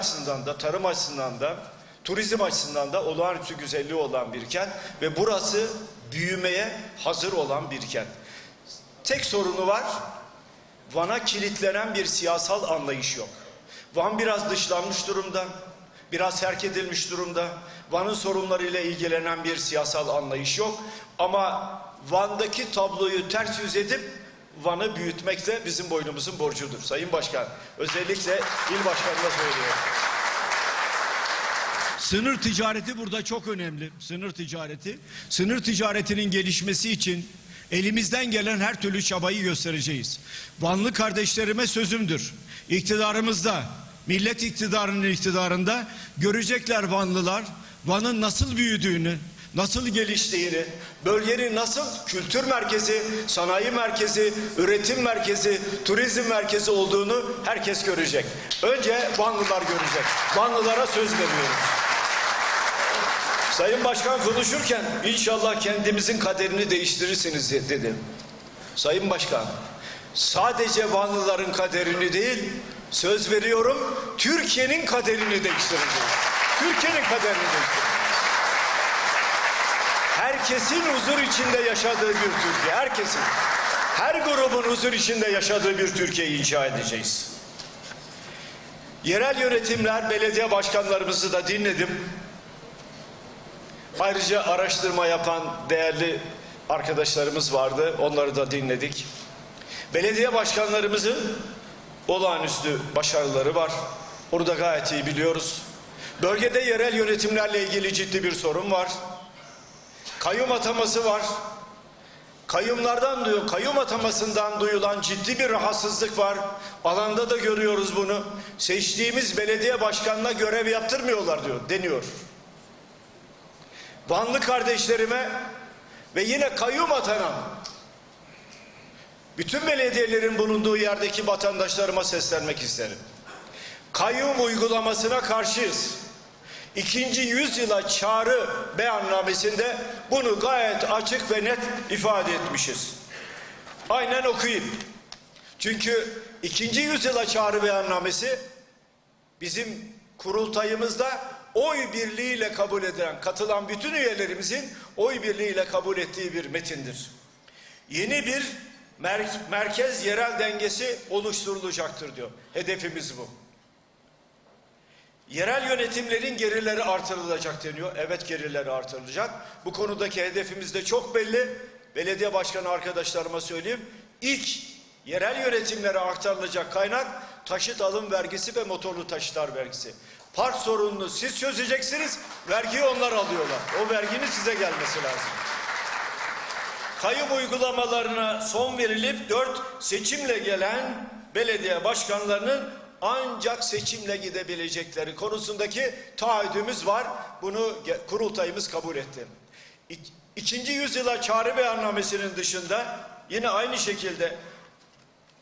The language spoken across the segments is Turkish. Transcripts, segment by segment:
açısından da, tarım açısından da, turizm açısından da olağanüstü güzelliği olan bir kent ve burası büyümeye hazır olan bir kent. Tek sorunu var, Van'a kilitlenen bir siyasal anlayış yok. Van biraz dışlanmış durumda, biraz terk edilmiş durumda. Van'ın sorunlarıyla ilgilenen bir siyasal anlayış yok. Ama Van'daki tabloyu ters yüz edip Van'ı büyütmek de bizim boynumuzun borcudur. Sayın Başkan, özellikle il başkanına söylüyorum. Sınır ticareti burada çok önemli. Sınır ticareti. Sınır ticaretinin gelişmesi için elimizden gelen her türlü çabayı göstereceğiz. Vanlı kardeşlerime sözümdür. İktidarımızda, millet iktidarının iktidarında görecekler Vanlılar Van'ın nasıl büyüdüğünü, nasıl geliştiğini, bölgenin nasıl kültür merkezi, sanayi merkezi, üretim merkezi, turizm merkezi olduğunu herkes görecek. Önce Vanlılar görecek. Vanlılara söz veriyoruz. Sayın Başkan konuşurken inşallah kendimizin kaderini değiştirirsiniz dedi. Sayın Başkan, sadece Vanlıların kaderini değil, söz veriyorum Türkiye'nin kaderini değiştireceğiz. Türkiye'nin kaderini değiştireceğiz. Herkesin huzur içinde yaşadığı bir Türkiye, herkesin. Her grubun huzur içinde yaşadığı bir Türkiye'yi inşa edeceğiz. Yerel yönetimler, belediye başkanlarımızı da dinledim. Ayrıca araştırma yapan değerli arkadaşlarımız vardı. Onları da dinledik. Belediye başkanlarımızın olağanüstü başarıları var. Onu da gayet iyi biliyoruz. Bölgede yerel yönetimlerle ilgili ciddi bir sorun var. Kayyum ataması var. Kayyumlardan duyuyor, kayyum atamasından duyulan ciddi bir rahatsızlık var. Alanda da görüyoruz bunu. Seçtiğimiz belediye başkanına görev yaptırmıyorlar diyor, deniyor. Vanlı kardeşlerime ve yine kayyum atanan bütün belediyelerin bulunduğu yerdeki vatandaşlarıma seslenmek isterim. Kayyum uygulamasına karşıyız. İkinci yüzyıla çağrı beyannamesinde bunu gayet açık ve net ifade etmişiz. Aynen okuyayım. Çünkü ikinci yüzyıla çağrı beyannamesi bizim kurultayımızda oy birliğiyle kabul edilen, katılan bütün üyelerimizin oy birliğiyle kabul ettiği bir metindir. Yeni bir mer merkez yerel dengesi oluşturulacaktır diyor. Hedefimiz bu. Yerel yönetimlerin gerileri artırılacak deniyor. Evet gerileri artırılacak. Bu konudaki hedefimiz de çok belli. Belediye başkanı arkadaşlarıma söyleyeyim. İlk yerel yönetimlere aktarılacak kaynak taşıt alım vergisi ve motorlu taşıtlar vergisi. Park sorununu siz çözeceksiniz, vergiyi onlar alıyorlar. O verginin size gelmesi lazım. Kayyum uygulamalarına son verilip dört seçimle gelen belediye başkanlarının ancak seçimle gidebilecekleri konusundaki taahhüdümüz var. Bunu kurultayımız kabul etti. İkinci yüzyıla çağrı beyannamesinin dışında yine aynı şekilde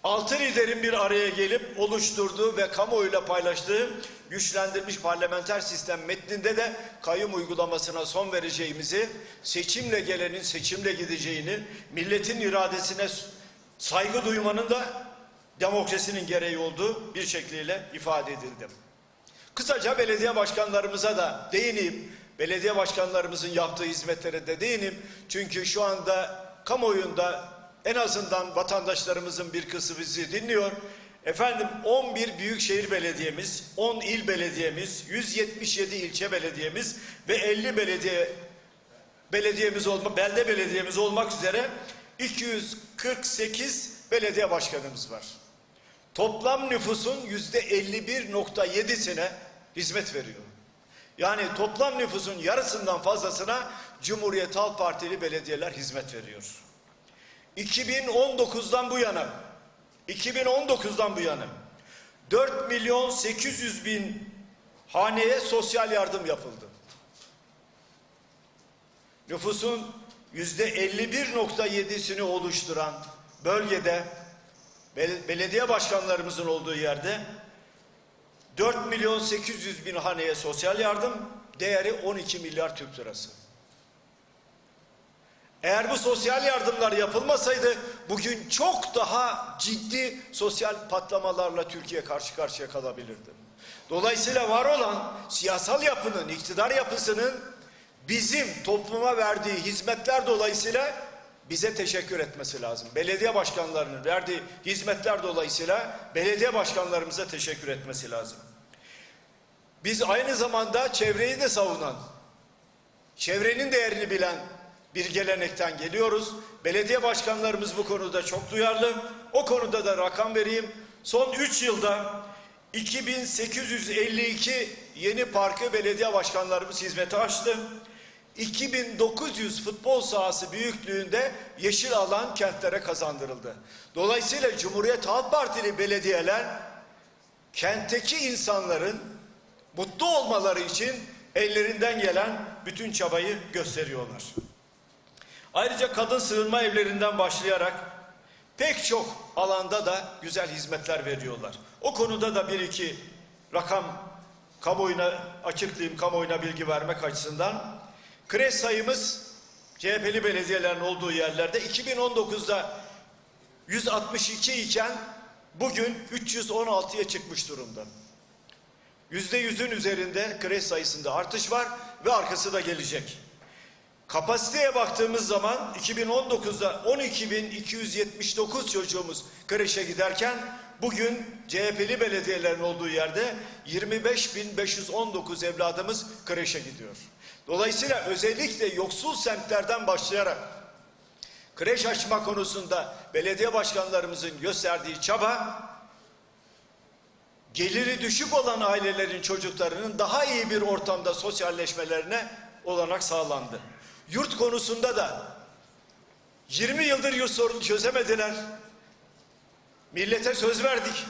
altı liderin bir araya gelip oluşturduğu ve kamuoyuyla paylaştığı güçlendirilmiş parlamenter sistem metninde de kayyum uygulamasına son vereceğimizi, seçimle gelenin seçimle gideceğini, milletin iradesine saygı duymanın da demokrasinin gereği olduğu bir şekliyle ifade edildi. Kısaca belediye başkanlarımıza da değineyim. Belediye başkanlarımızın yaptığı hizmetlere de değineyim. Çünkü şu anda kamuoyunda en azından vatandaşlarımızın bir kısmı bizi dinliyor. Efendim 11 büyükşehir belediyemiz, 10 il belediyemiz, 177 ilçe belediyemiz ve 50 belediye belediyemiz olma, belde belediyemiz olmak üzere 248 belediye başkanımız var. Toplam nüfusun yüzde 51.7'sine hizmet veriyor. Yani toplam nüfusun yarısından fazlasına Cumhuriyet Halk Partili belediyeler hizmet veriyor. 2019'dan bu yana 2019'dan bu yana 4 milyon 800 bin haneye sosyal yardım yapıldı. Nüfusun yüzde 51.7'sini oluşturan bölgede belediye başkanlarımızın olduğu yerde 4 milyon 800 bin haneye sosyal yardım değeri 12 milyar Türk lirası. Eğer bu sosyal yardımlar yapılmasaydı bugün çok daha ciddi sosyal patlamalarla Türkiye karşı karşıya kalabilirdi. Dolayısıyla var olan siyasal yapının, iktidar yapısının bizim topluma verdiği hizmetler dolayısıyla bize teşekkür etmesi lazım. Belediye başkanlarının verdiği hizmetler dolayısıyla belediye başkanlarımıza teşekkür etmesi lazım. Biz aynı zamanda çevreyi de savunan, çevrenin değerini bilen bir gelenekten geliyoruz. Belediye başkanlarımız bu konuda çok duyarlı. O konuda da rakam vereyim. Son 3 yılda 2852 yeni parkı belediye başkanlarımız hizmete açtı. 2900 futbol sahası büyüklüğünde yeşil alan kentlere kazandırıldı. Dolayısıyla Cumhuriyet Halk Partili belediyeler kentteki insanların mutlu olmaları için ellerinden gelen bütün çabayı gösteriyorlar. Ayrıca kadın sığınma evlerinden başlayarak pek çok alanda da güzel hizmetler veriyorlar. O konuda da bir iki rakam kamuoyuna açıklayayım, kamuoyuna bilgi vermek açısından. Kreş sayımız CHP'li belediyelerin olduğu yerlerde 2019'da 162 iken bugün 316'ya çıkmış durumda. Yüzde yüzün üzerinde kreş sayısında artış var ve arkası da gelecek. Kapasiteye baktığımız zaman 2019'da 12.279 çocuğumuz kreşe giderken bugün CHP'li belediyelerin olduğu yerde 25.519 evladımız kreşe gidiyor. Dolayısıyla özellikle yoksul semtlerden başlayarak kreş açma konusunda belediye başkanlarımızın gösterdiği çaba geliri düşük olan ailelerin çocuklarının daha iyi bir ortamda sosyalleşmelerine olanak sağlandı. Yurt konusunda da 20 yıldır yurt sorunu çözemediler. Millete söz verdik.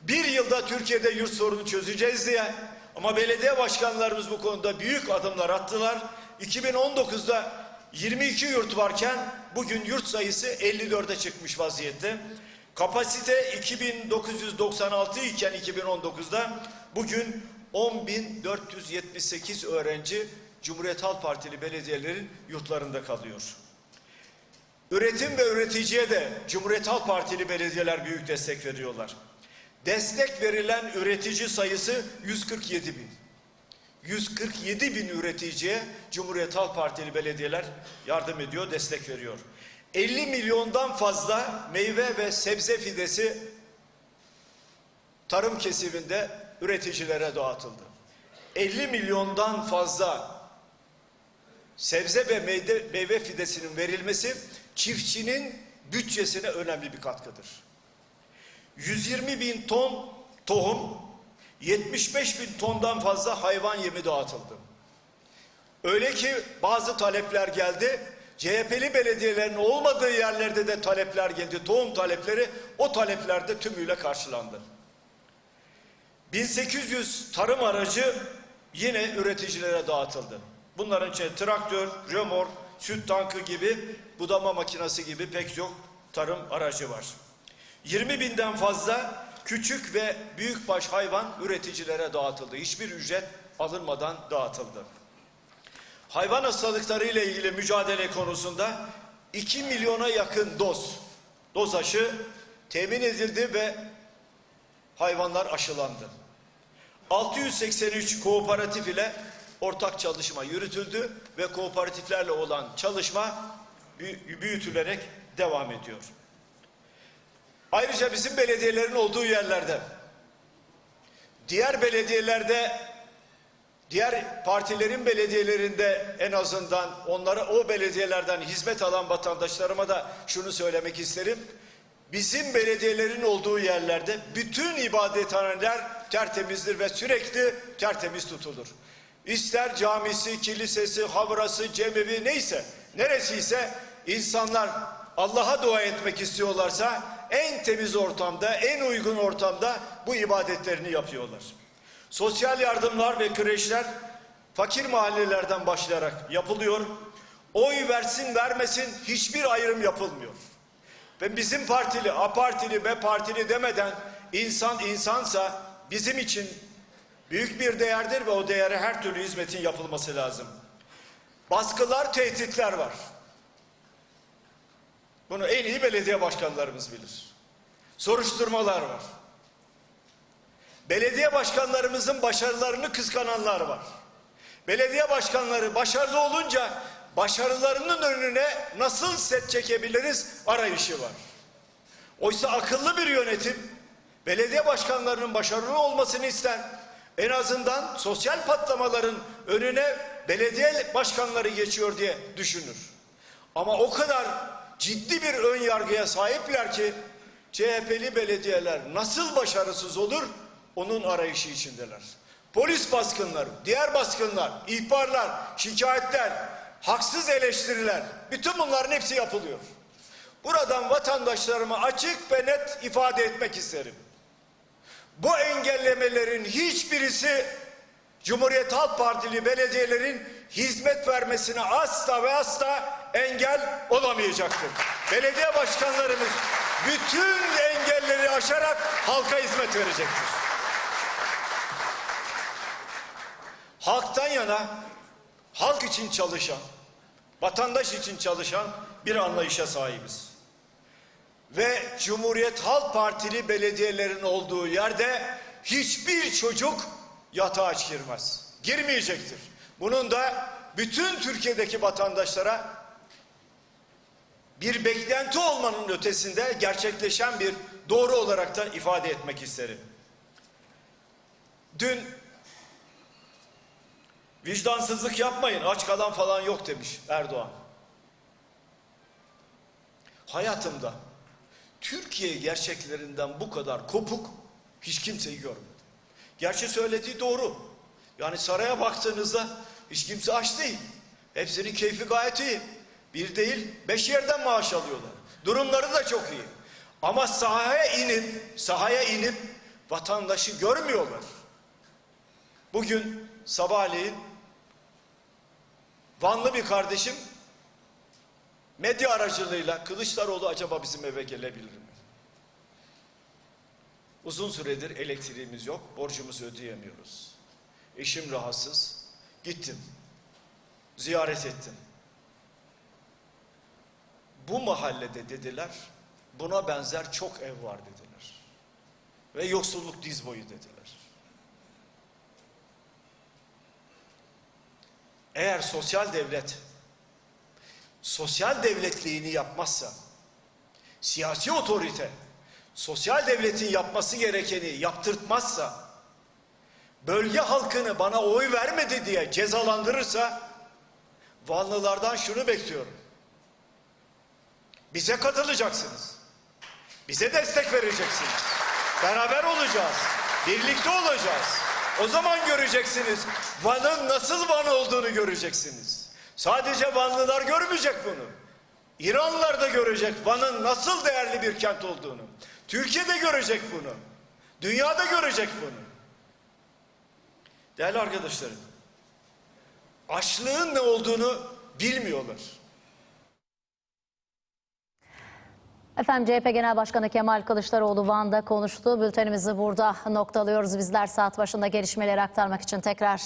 Bir yılda Türkiye'de yurt sorunu çözeceğiz diye. Ama belediye başkanlarımız bu konuda büyük adımlar attılar. 2019'da 22 yurt varken bugün yurt sayısı 54'e çıkmış vaziyette. Kapasite 2996 iken 2019'da bugün 10.478 öğrenci Cumhuriyet Halk Partili belediyelerin yurtlarında kalıyor. Üretim ve üreticiye de Cumhuriyet Halk Partili belediyeler büyük destek veriyorlar. Destek verilen üretici sayısı 147 bin. 147 bin üreticiye Cumhuriyet Halk Partili belediyeler yardım ediyor, destek veriyor. 50 milyondan fazla meyve ve sebze fidesi tarım kesiminde üreticilere dağıtıldı. 50 milyondan fazla sebze ve meyve, fidesinin verilmesi çiftçinin bütçesine önemli bir katkıdır. 120 bin ton tohum, 75 bin tondan fazla hayvan yemi dağıtıldı. Öyle ki bazı talepler geldi. CHP'li belediyelerin olmadığı yerlerde de talepler geldi. Tohum talepleri o taleplerde tümüyle karşılandı. 1800 tarım aracı yine üreticilere dağıtıldı. Bunların içinde traktör, römork, süt tankı gibi, budama makinesi gibi pek çok tarım aracı var. 20 binden fazla küçük ve büyükbaş hayvan üreticilere dağıtıldı. Hiçbir ücret alınmadan dağıtıldı. Hayvan hastalıkları ile ilgili mücadele konusunda 2 milyona yakın doz, doz aşı temin edildi ve hayvanlar aşılandı. 683 kooperatif ile ortak çalışma yürütüldü ve kooperatiflerle olan çalışma büyütülerek devam ediyor. Ayrıca bizim belediyelerin olduğu yerlerde diğer belediyelerde diğer partilerin belediyelerinde en azından onlara o belediyelerden hizmet alan vatandaşlarıma da şunu söylemek isterim. Bizim belediyelerin olduğu yerlerde bütün ibadethaneler tertemizdir ve sürekli tertemiz tutulur. İster camisi, kilisesi, havrası, cemevi neyse, neresiyse insanlar Allah'a dua etmek istiyorlarsa en temiz ortamda, en uygun ortamda bu ibadetlerini yapıyorlar. Sosyal yardımlar ve kreşler fakir mahallelerden başlayarak yapılıyor. Oy versin vermesin hiçbir ayrım yapılmıyor. Ve bizim partili, A partili, B partili demeden insan insansa bizim için büyük bir değerdir ve o değere her türlü hizmetin yapılması lazım. Baskılar, tehditler var. Bunu en iyi belediye başkanlarımız bilir. Soruşturmalar var. Belediye başkanlarımızın başarılarını kıskananlar var. Belediye başkanları başarılı olunca başarılarının önüne nasıl set çekebiliriz arayışı var. Oysa akıllı bir yönetim belediye başkanlarının başarılı olmasını ister. En azından sosyal patlamaların önüne belediye başkanları geçiyor diye düşünür. Ama o kadar ciddi bir ön yargıya sahipler ki CHP'li belediyeler nasıl başarısız olur onun arayışı içindeler. Polis baskınları, diğer baskınlar, ihbarlar, şikayetler, haksız eleştiriler bütün bunların hepsi yapılıyor. Buradan vatandaşlarıma açık ve net ifade etmek isterim. Bu engellemelerin hiçbirisi Cumhuriyet Halk Partili belediyelerin hizmet vermesine asla ve asla engel olamayacaktır. Belediye başkanlarımız bütün engelleri aşarak halka hizmet verecektir. Halktan yana, halk için çalışan, vatandaş için çalışan bir anlayışa sahibiz. Ve Cumhuriyet Halk Partili belediyelerin olduğu yerde hiçbir çocuk yatağa girmez. Girmeyecektir. Bunun da bütün Türkiye'deki vatandaşlara bir beklenti olmanın ötesinde gerçekleşen bir doğru olarak da ifade etmek isterim. Dün vicdansızlık yapmayın aç kalan falan yok demiş Erdoğan. Hayatımda Türkiye gerçeklerinden bu kadar kopuk hiç kimseyi görmedim. Gerçi söylediği doğru. Yani saraya baktığınızda hiç kimse aç değil. Hepsinin keyfi gayet iyi. Bir değil beş yerden maaş alıyorlar. Durumları da çok iyi. Ama sahaya inip, sahaya inip vatandaşı görmüyorlar. Bugün sabahleyin Vanlı bir kardeşim medya aracılığıyla Kılıçdaroğlu acaba bizim eve gelebilir mi? Uzun süredir elektriğimiz yok, borcumuzu ödeyemiyoruz. Eşim rahatsız. Gittim. Ziyaret ettim. Bu mahallede dediler, buna benzer çok ev var dediler. Ve yoksulluk diz boyu dediler. Eğer sosyal devlet sosyal devletliğini yapmazsa, siyasi otorite sosyal devletin yapması gerekeni yaptırtmazsa, bölge halkını bana oy vermedi diye cezalandırırsa, Vanlılardan şunu bekliyorum. Bize katılacaksınız. Bize destek vereceksiniz. Beraber olacağız. Birlikte olacağız. O zaman göreceksiniz Van'ın nasıl Van olduğunu göreceksiniz. Sadece Vanlılar görmeyecek bunu. İranlılar da görecek Van'ın nasıl değerli bir kent olduğunu. Türkiye de görecek bunu. Dünya da görecek bunu. Değerli arkadaşlarım, açlığın ne olduğunu bilmiyorlar. Efendim CHP Genel Başkanı Kemal Kılıçdaroğlu Van'da konuştu. Bültenimizi burada noktalıyoruz. Bizler saat başında gelişmeleri aktarmak için tekrar